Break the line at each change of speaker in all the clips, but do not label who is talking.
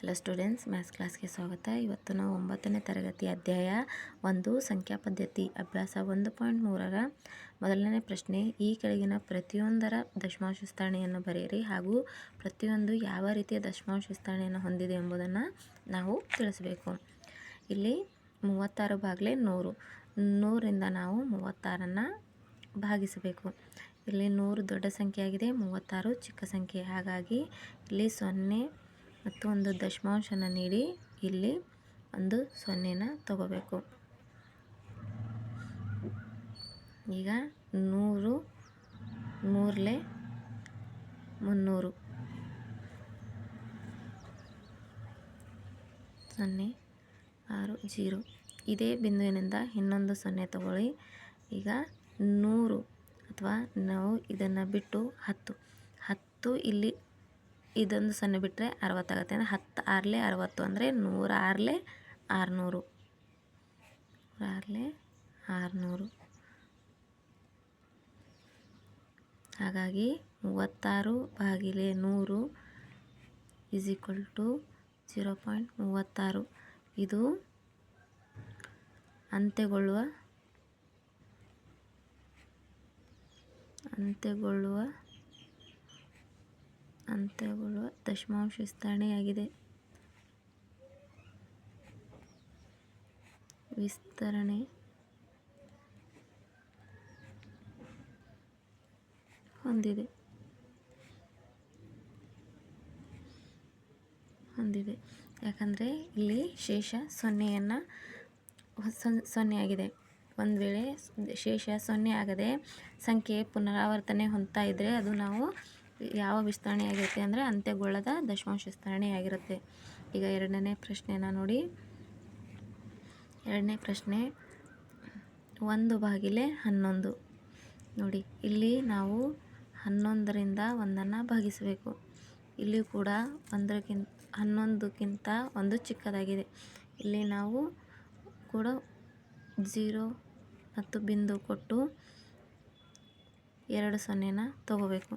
Hello students maths ಕ್ಲಾಸ್ಗೆ ಸ್ವಾಗತ. ಇವತ್ತು ನಾವು ಒಂಬತ್ತನೇ ತರಗತಿ ಅಧ್ಯಾಯ ಒಂದು, ಸಂಖ್ಯಾ ಪದ್ಧತಿ ಅಭ್ಯಾಸ ಒಂದು ಪಾಯಿಂಟ್ ಮೂರರ ಮೊದಲನೇ ಪ್ರಶ್ನೆ, ಈ ಕೆಳಗಿನ ಪ್ರತಿಯೊಂದರ ದಶಮಾಂಶ ವಿಸ್ತರಣೆಯನ್ನು ಬರೆಯಿರಿ ಹಾಗೂ ಪ್ರತಿಯೊಂದು ಯಾವ ರೀತಿಯ ದಶಮಾಂಶ ವಿಸ್ತರಣೆಯನ್ನು ಹೊಂದಿದೆ ಎಂಬುದನ್ನು ನಾವು ತಿಳಿಸಬೇಕು. ಇಲ್ಲಿ ಮೂವತ್ತಾರು ಬಾಗಿಲೆ ನೂರು. ನೂರಿಂದ ನಾವು ಮೂವತ್ತಾರನ್ನು ಭಾಗಿಸಬೇಕು. ಇಲ್ಲಿ ನೂರು ದೊಡ್ಡ ಸಂಖ್ಯೆಯಾಗಿದೆ, ಮೂವತ್ತಾರು ಚಿಕ್ಕ ಸಂಖ್ಯೆ. ಹಾಗಾಗಿ ಇಲ್ಲಿ ಸೊನ್ನೆ ಮತ್ತು ಒಂದು ದಶಮಾಂಶನ ನೀಡಿ. ಇಲ್ಲಿ ಒಂದು ಸೊನ್ನೆನ ತಗೋಬೇಕು. ಈಗ ನೂರು, ಮೂರಲೆ ಮುನ್ನೂರು. ಸೊನ್ನೆ, ಆರು, ಜೀರೋ. ಇದೇ ಬಿಂದುವಿನಿಂದ ಇನ್ನೊಂದು ಸೊನ್ನೆ ತಗೊಳ್ಳಿ. ಈಗ ನೂರು ಅಥವಾ ನಾವು ಇದನ್ನು ಬಿಟ್ಟು ಹತ್ತು. ಹತ್ತು ಇಲ್ಲಿ ಇದೊಂದು ಸೊನ್ನೆ ಬಿಟ್ಟರೆ ಅರವತ್ತಾಗತ್ತೆ. ಅಂದರೆ ಹತ್ತು ಆರಲೆ ಅರವತ್ತು ಅಂದರೆ ನೂರ ಆರಲೆ ಆರುನೂರು. ಆರಲೆ ಆರುನೂರು. ಹಾಗಾಗಿ ಮೂವತ್ತಾರು ಬಾಗಿಲೆ ನೂರು is equal to zero point ಮೂವತ್ತಾರು. ಇದು ಅಂತ್ಯಗೊಳ್ಳುವ ಅಂತ್ಯಗೊಳ್ಳುವ ಅಂತ್ಯಗೊಳ್ಳುವ ದಶಮಾಂಶ ವಿಸ್ತರಣೆಯಾಗಿದೆ. ವಿಸ್ತರಣೆ ಹೊಂದಿದೆ. ಹೊಂದಿದೆ. ಯಾಕಂದರೆ ಇಲ್ಲಿ ಶೇಷ ಸೊನ್ನೆಯನ್ನು ಸೊನ್ನೆ ಆಗಿದೆ. ಒಂದು ವೇಳೆ ಶೇಷ ಸೊನ್ನೆ ಆಗದೆ ಸಂಖ್ಯೆ ಪುನರಾವರ್ತನೆ ಹೊಂದ್ತಾ ಇದ್ದರೆ ಅದು ನಾವು ಯಾವ ವಿಸ್ತರಣೆ ಆಗಿರುತ್ತೆ ಅಂದರೆ ಅಂತ್ಯಗೊಳ್ಳದ ದಶಮಾಂಶ ವಿಸ್ತರಣೆಯಾಗಿರುತ್ತೆ ಈಗ ಎರಡನೇ ಪ್ರಶ್ನೆನ ನೋಡಿ. ಎರಡನೇ ಪ್ರಶ್ನೆ, ಒಂದು ಬಾಗಿಲೆ ಹನ್ನೊಂದು. ನೋಡಿ, ಇಲ್ಲಿ ನಾವು ಹನ್ನೊಂದರಿಂದ ಒಂದನ್ನು ಭಾಗಿಸಬೇಕು. ಇಲ್ಲಿ ಕೂಡ ಒಂದಕ್ಕಿಂತ, ಹನ್ನೊಂದಕ್ಕಿಂತ ಒಂದು ಚಿಕ್ಕದಾಗಿದೆ. ಇಲ್ಲಿ ನಾವು ಕೂಡ ಝೀರೋ ಮತ್ತು ಬಿಂದು ಕೊಟ್ಟು ಎರಡು ಸೊನ್ನೆನ ತಗೋಬೇಕು.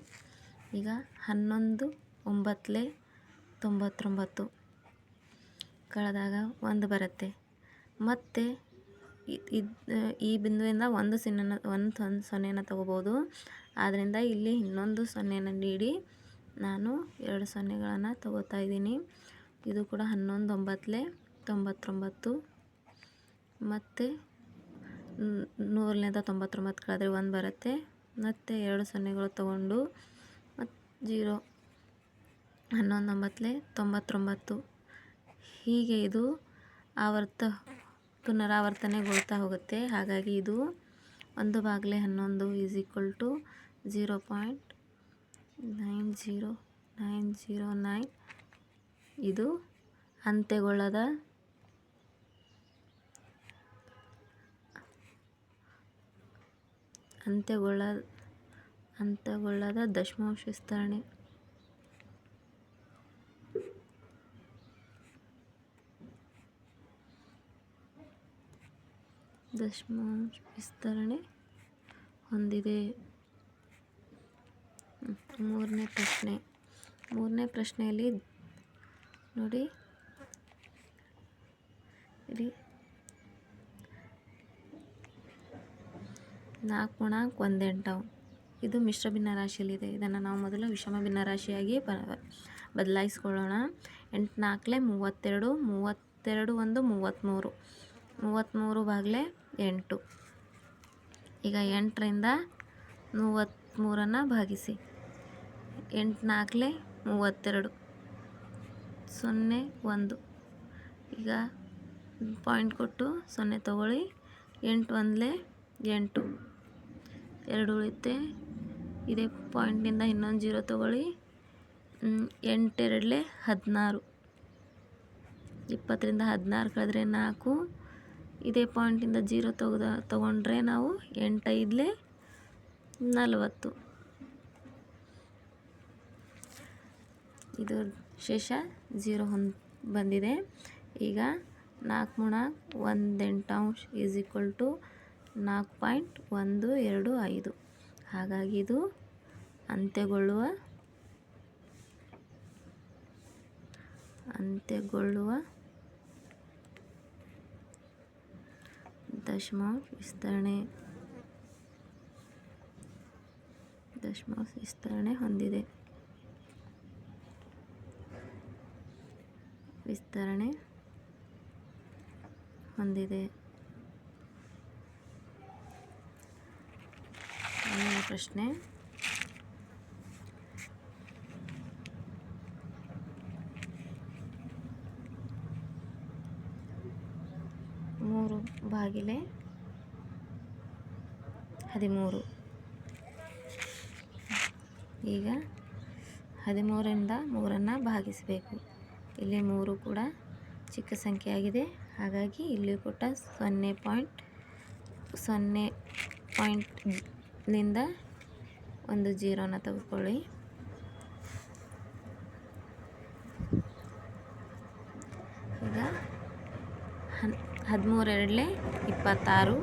ಈಗ ಹನ್ನೊಂದು, ಒಂಬತ್ತಲೆ, ತೊಂಬತ್ತೊಂಬತ್ತು. ಕಳೆದಾಗ ಒಂದು ಬರುತ್ತೆ. ಮತ್ತು ಈ ಬಿಂದುವಿಂದ ಒಂದು ಸೊನ್ನೆನ ಒಂದು ಒಂದು ಸೊನ್ನೆನ ತಗೋಬೋದು. ಆದ್ದರಿಂದ ಇಲ್ಲಿ ಇನ್ನೊಂದು ಸೊನ್ನೆನ ನೀಡಿ ನಾನು ಎರಡು ಸೊನ್ನೆಗಳನ್ನು ತಗೋತಾ ಇದ್ದೀನಿ. ಇದು ಕೂಡ ಹನ್ನೊಂದು, ಒಂಬತ್ತಲೆ, ತೊಂಬತ್ತೊಂಬತ್ತು. ಮತ್ತು ನೂರನೇದ ತೊಂಬತ್ತೊಂಬತ್ತು ಕಳೆದ್ರೆ ಒಂದು ಬರುತ್ತೆ. ಮತ್ತು ಎರಡು ಸೊನ್ನೆಗಳು ತಗೊಂಡು ಜೀರೋ ಹನ್ನೊಂದು ತೊಂಬತ್ತೊಂಬತ್ತು. ಹೀಗೆ ಇದು ಆವರ್ತ, ಪುನರಾವರ್ತನೆಗೊಳ್ತಾ ಹೋಗುತ್ತೆ. ಹಾಗಾಗಿ ಇದು ಒಂದು ಬಾಗಿಲೆ ಹನ್ನೊಂದು is equal to zero point nine zero nine zero nine ಇದು ಅಂತ್ಯಗೊಳ್ಳದ ಅಂತ್ಯಗೊಳ್ಳ ಅಂತ್ಯಗೊಳ್ಳದ ದಶಮಾಂಶ ವಿಸ್ತರಣೆ ದಶಮಾಂಶ ವಿಸ್ತರಣೆ ಹೊಂದಿದೆ ಮೂರನೇ ಪ್ರಶ್ನೆ. ಮೂರನೇ ಪ್ರಶ್ನೆಯಲ್ಲಿ ನೋಡಿ. ಇಲ್ಲಿ ನಾಲ್ಕು ಗುಣಾಂಕ ಒಂದು ಎಂಟವು ಇದು ಮಿಶ್ರ ಭಿನ್ನರಾಶಿಯಲ್ಲಿದೆ. ಇದನ್ನು ನಾವು ಮೊದಲು ವಿಷಮ ಭಿನ್ನರಾಶಿಯಾಗಿ ಬ, ಬದಲಾಯಿಸ್ಕೊಳ್ಳೋಣ. ಎಂಟು ನಾಲ್ಕಲೆ ಮೂವತ್ತೆರಡು ಮೂವತ್ತೆರಡು ಒಂದು, ಮೂವತ್ತ್ಮೂರು. ಮೂವತ್ತ್ಮೂರು ಬಾಗಿಲೆ ಎಂಟು. ಈಗ ಎಂಟರಿಂದ ಮೂವತ್ತ್ಮೂರನ್ನು ಭಾಗಿಸಿ. ಎಂಟು ನಾಲ್ಕಲೆ ಮೂವತ್ತೆರಡು. ಸೊನ್ನೆ ಒಂದು. ಈಗ ಪಾಯಿಂಟ್ ಕೊಟ್ಟು ಸೊನ್ನೆ ತಗೊಳ್ಳಿ. ಎಂಟು ಒಂದಲೇ ಎಂಟು. ಎರಡು ಉಳಿಯುತ್ತೆ. ಇದೇ ಪಾಯಿಂಟ್ನಿಂದ ಇನ್ನೊಂದು ಜೀರೋ ತೊಗೊಳ್ಳಿ. ಎಂಟೆರಡಲೆ ಹದಿನಾರು. ಇಪ್ಪತ್ತರಿಂದ ಹದಿನಾರು ಕಳೆದ್ರೆ ನಾಲ್ಕು. ಇದೇ ಪಾಯಿಂಟಿಂದ ಜೀರೋ ತೆಗೆದ, ತೊಗೊಂಡ್ರೆ ನಾವು ಎಂಟೈದಲೆ ನಲವತ್ತು. ಇದು ಶೇಷ ಜೀರೋ ಹೊಂದ್ ಬಂದಿದೆ. ಈಗ ನಾಲ್ಕು ಮುಣ ಒಂದು ಎಂಟಾಂಶ ಈಸ್ ಈಕ್ವಲ್ ಟು ನಾಲ್ಕು ಪಾಯಿಂಟ್ ಒಂದು ಎರಡು ಐದು. ಹಾಗಾಗಿ ಇದು ಅಂತ್ಯಗೊಳ್ಳುವ ಅಂತ್ಯಗೊಳ್ಳುವ ದಶಮಾಂಶ ವಿಸ್ತರಣೆ ದಶಮಾಂಶ ವಿಸ್ತರಣೆ ಹೊಂದಿದೆ. ವಿಸ್ತರಣೆ ಹೊಂದಿದೆ. ಪ್ರಶ್ನೆ ಮೂರು ಬಾಗಿಲೆ ಹದಿಮೂರು. ಈಗ ಹದಿಮೂರರಿಂದ ಮೂರನ್ನು ಭಾಗಿಸಬೇಕು. ಇಲ್ಲಿ ಮೂರು ಕೂಡ ಚಿಕ್ಕ ಸಂಖ್ಯೆಯಾಗಿದೆ. ಹಾಗಾಗಿ ಇಲ್ಲಿ ಕೊಟ್ಟ ಸೊನ್ನೆ ಪಾಯಿಂಟ್, ಸೊನ್ನೆ ಪಾಯಿಂಟ್ನಿಂದ ಒಂದು ಜೀರೋನ ತೆಗೆದುಕೊಳ್ಳಿ. ಈಗ ಹನ್ ಹದಿಮೂರೆರಡಲೆ ಇಪ್ಪತ್ತಾರು.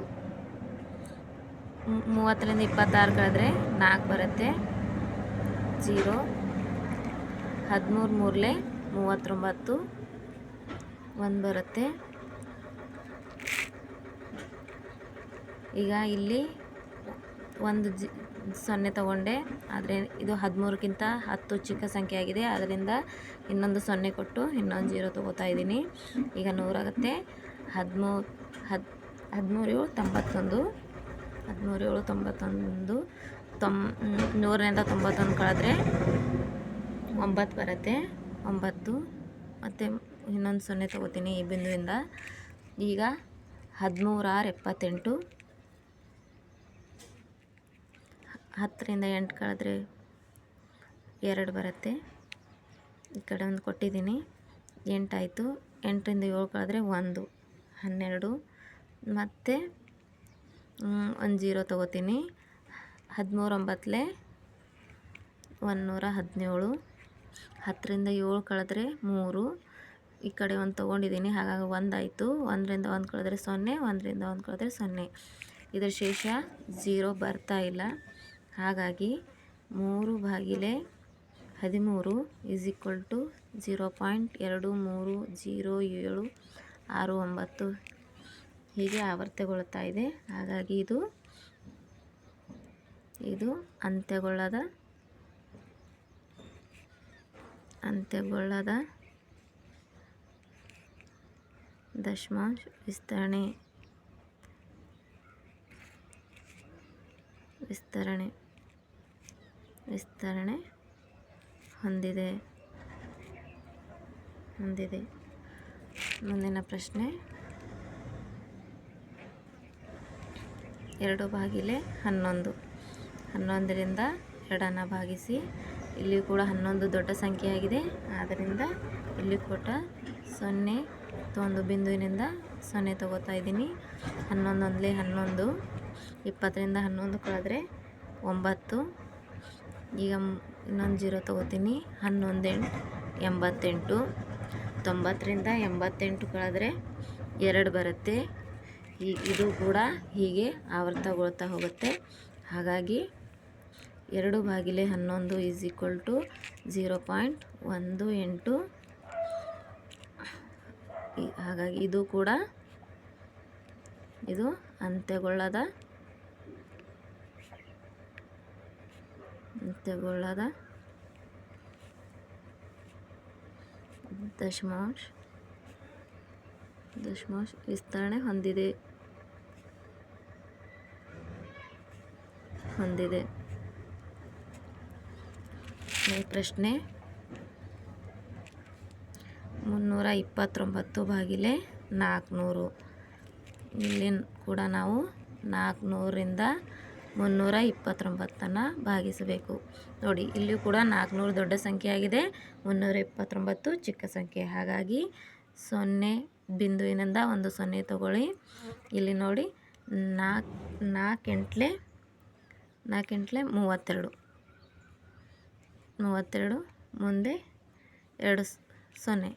ಮೂವತ್ತರಿಂದ ಇಪ್ಪತ್ತಾರು ಕಳೆದ್ರೆ ನಾಲ್ಕು ಬರುತ್ತೆ. ಜೀರೋ. ಹದಿಮೂರು ಮೂರಲೆ ಮೂವತ್ತೊಂಬತ್ತು. ಒಂದು ಬರುತ್ತೆ. ಈಗ ಇಲ್ಲಿ ಒಂದು ಜಿ ಸೊನ್ನೆ ತಗೊಂಡೆ. ಆದರೆ ಇದು ಹದಿಮೂರಕ್ಕಿಂತ ಹತ್ತು ಚಿಕ್ಕ ಸಂಖ್ಯೆ ಆಗಿದೆ. ಅದರಿಂದ ಇನ್ನೊಂದು ಸೊನ್ನೆ ಕೊಟ್ಟು ಇನ್ನೊಂದು ಜೀರೋ ತೊಗೋತಾ ಇದ್ದೀನಿ. ಈಗ ನೂರಾಗುತ್ತೆ. ಹದಿಮೂರು, ಹದ್, ಹದಿಮೂರು ಏಳು ತೊಂಬತ್ತೊಂದು, ಹದಿಮೂರು ಏಳು ತೊಂಬತ್ತೊಂದು ತೊಮ್ ನೂರರಿಂದ ತೊಂಬತ್ತೊಂದು ಕಳೆದ್ರೆ ಒಂಬತ್ತು ಬರುತ್ತೆ. ಒಂಬತ್ತು, ಮತ್ತು ಇನ್ನೊಂದು ಸೊನ್ನೆ ತೊಗೋತೀನಿ ಈ ಬಿಂದುವಿಂದ. ಈಗ ಹದಿಮೂರಾರು ಎಪ್ಪತ್ತೆಂಟು, ಹತ್ತರಿಂದ ಎಂಟು ಕಳೆದ್ರೆ ಎರಡು ಬರುತ್ತೆ. ಈ ಕಡೆ ಒಂದು ಕೊಟ್ಟಿದ್ದೀನಿ. ಎಂಟಾಯಿತು. ಎಂಟರಿಂದ ಏಳು ಕಳೆದ್ರೆ ಒಂದು. ಹನ್ನೆರಡು. ಮತ್ತು ಒಂದು ಜೀರೋ ತೊಗೋತೀನಿ. ಹದಿಮೂರು ಒಂಬತ್ತಲೆ ಒಂದುನೂರ ಹದಿನೇಳು ಹತ್ತರಿಂದ ಏಳು ಕಳೆದ್ರೆ ಮೂರು. ಈ ಕಡೆ ಒಂದು ತೊಗೊಂಡಿದ್ದೀನಿ ಹಾಗಾಗಿ ಒಂದಾಯಿತು ಒಂದರಿಂದ ಒಂದು ಕಳೆದ್ರೆ ಸೊನ್ನೆ, ಒಂದರಿಂದ ಒಂದು ಕಳೆದ್ರೆ ಸೊನ್ನೆ. ಇದರ ಶೇಷ ಝೀರೋ ಬರ್ತಾ ಇಲ್ಲ. ಹಾಗಾಗಿ ಮೂರು ಬಾಗಿಲೆ ಹದಿಮೂರು is equal to zero point ಎರಡು ಮೂರು ಜೀರೋ ಏಳು. ಆರು, ಒಂಬತ್ತು ಹೀಗೆ ಆವರ್ತಗೊಳ್ತಾ ಇದೆ. ಹಾಗಾಗಿ ಇದು ಇದು ಅಂತ್ಯಗೊಳ್ಳದ ಅಂತ್ಯಗೊಳ್ಳದ ದಶಮಾಂಶ ವಿಸ್ತರಣೆ ವಿಸ್ತರಣೆ ವಿಸ್ತರಣೆ ಹೊಂದಿದೆ ಹೊಂದಿದೆ. ಮುಂದಿನ ಪ್ರಶ್ನೆ. ಎರಡು ಬಾಗಿಲೆ ಹನ್ನೊಂದು. ಹನ್ನೊಂದರಿಂದ ಎರಡನ್ನು ಭಾಗಿಸಿ ಇಲ್ಲಿ ಕೂಡ ಹನ್ನೊಂದು ದೊಡ್ಡ ಸಂಖ್ಯೆಯಾಗಿದೆ. ಆದ್ದರಿಂದ ಇಲ್ಲಿ ಕೂಡ ಸೊನ್ನೆ ಒಂದು ಬಿಂದುವಿನಿಂದ ಸೊನ್ನೆ ತಗೋತಾ ಇದ್ದೀನಿ. ಹನ್ನೊಂದೊಂದಲೇ ಹನ್ನೊಂದು, ಇಪ್ಪತ್ತರಿಂದ ಹನ್ನೊಂದು ಕಳೆದ್ರೆ ಒಂಬತ್ತು. ಈಗ ಇನ್ನೊಂದು ಜೀರೋ ತಗೋತೀನಿ. ಹನ್ನೊಂದೆಂಟು ಎಂಬತ್ತೆಂಟು. ತೊಂಬತ್ತರಿಂದ ಎಂಬತ್ತೆಂಟು ಕಳೆದ್ರೆ ಎರಡು ಬರುತ್ತೆ. ಈ ಇದು ಕೂಡ ಹೀಗೆ ಆವರ್ತಗೊಳ್ತಾ ಹೋಗುತ್ತೆ. ಹಾಗಾಗಿ ಎರಡು ಬಾಗಿಲೆ ಹನ್ನೊಂದು is equal to zero point ಒಂದು ಎಂಟು. ಹಾಗಾಗಿ ಇದು ಕೂಡ ಇದು ಅಂತ್ಯಗೊಳ್ಳದ ಅಂತ್ಯಗೊಳ್ಳದ ದಶಮಾಂಶ. ದಶಮಾಂಶ ವಿಸ್ತರಣೆ ಹೊಂದಿದೆ. ಹೊಂದಿದೆ. ಪ್ರಶ್ನೆ ಮುನ್ನೂರ ಇಪ್ಪತ್ತೊಂಬತ್ತು ಬಾಗಿಲೆ ನಾಲ್ಕುನೂರು ಇಲ್ಲಿ ಕೂಡ ನಾವು ನಾಲ್ಕುನೂರಿಂದ ಮುನ್ನೂರ ಇಪ್ಪತ್ತೊಂಬತ್ತನ್ನು ಭಾಗಿಸಬೇಕು. ನೋಡಿ, ಇಲ್ಲಿಯೂ ಕೂಡ ನಾಲ್ಕುನೂರು ದೊಡ್ಡ ಸಂಖ್ಯೆ ಆಗಿದೆ ಮುನ್ನೂರ ಇಪ್ಪತ್ತೊಂಬತ್ತು ಚಿಕ್ಕ ಸಂಖ್ಯೆ. ಹಾಗಾಗಿ ಸೊನ್ನೆ ಬಿಂದುವಿನಿಂದ ಒಂದು ಸೊನ್ನೆ ತಗೊಳ್ಳಿ. ಇಲ್ಲಿ ನೋಡಿ ನಾಲ್ಕು ನಾಲ್ಕೆಂಟ್ಲೆ ನಾಲ್ಕೆಂಟ್ಲೆ ಮೂವತ್ತೆರಡು. ಮೂವತ್ತೆರಡು ಮುಂದೆ ಎರಡು ಸೊನ್ನೆ.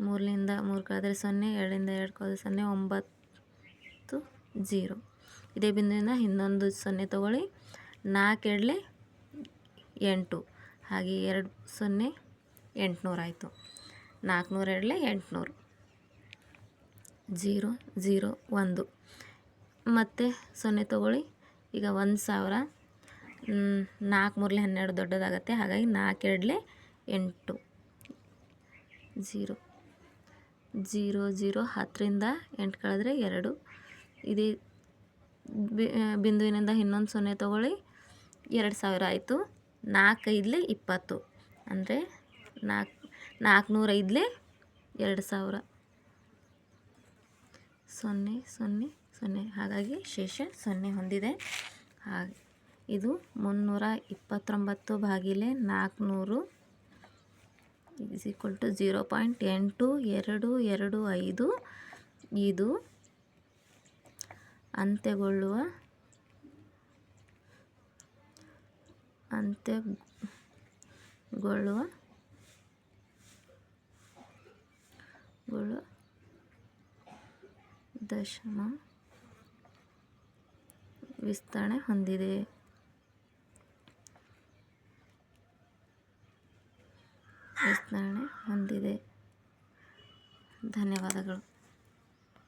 ಮೂರರಿಂದ ಮೂರು ಕಳೆದ್ರೆ ಸೊನ್ನೆ, ಎರಡರಿಂದ ಎರಡು ಕಳೆದ್ರೆ ಸೊನ್ನೆ, ಒಂಬತ್ತು, ಜೀರೋ. ಇದೇ ಬಿಂದುವಿನ ಇನ್ನೊಂದು ಸೊನ್ನೆ ತಗೊಳ್ಳಿ. ನಾಲ್ಕು ಎರಡಲೆ ಎಂಟು. ಹಾಗೆ ಎರಡು ಸೊನ್ನೆ ಎಂಟುನೂರು ಆಯಿತು. ನಾಲ್ಕುನೂರ ಎರಡಲೆ ಎಂಟುನೂರು. ಜೀರೋ ಜೀರೋ, ಒಂದು. ಮತ್ತು ಸೊನ್ನೆ ತಗೊಳ್ಳಿ. ಈಗ ಒಂದು ಸಾವಿರ. ನಾಲ್ಕು ಮೂರಲೆ ಹನ್ನೆರಡು ದೊಡ್ಡದಾಗತ್ತೆ. ಹಾಗಾಗಿ ನಾಲ್ಕು ಎರಡಲೆ ಎಂಟು. ಜೀರೋ ಜೀರೋ ಜೀರೋ ಹತ್ತರಿಂದ ಎಂಟು ಕಳೆದ್ರೆ ಎರಡು. ಇದೇ ಬಿಂದುವಿನಿಂದ ಇನ್ನೊಂದು ಸೊನ್ನೆ ತೊಗೊಳ್ಳಿ. ಎರಡು ಸಾವಿರ ಆಯಿತು. ನಾಲ್ಕೈದಲೆ ಇಪ್ಪತ್ತು. ಅಂದರೆ ನಾಲ್ಕು, ನಾಲ್ಕುನೂರ ಐದಲೆ ಎರಡು ಸಾವಿರ. ಸೊನ್ನೆ ಸೊನ್ನೆ ಸೊನ್ನೆ. ಹಾಗಾಗಿ ಶೇಷ ಸೊನ್ನೆ ಹೊಂದಿದೆ. ಹಾಗೆ, ಇದು ಮುನ್ನೂರ ಇಪ್ಪತ್ತೊಂಬತ್ತು ಬಾಗಿಲೆ ನಾಲ್ಕುನೂರು. Is equal to zero point ಎಂಟು, ಎರಡು ಎರಡು, ಐದು. ಇದು ಅಂತ್ಯಗೊಳ್ಳುವ ಅಂತ್ಯಗೊಳ್ಳುವ ಗೊಳ್ಳುವ ದಶಮ ವಿಸ್ತರಣೆ ಹೊಂದಿದೆ. ವಿಸ್ತರಣೆ ಹೊಂದಿದೆ. ಧನ್ಯವಾದಗಳು.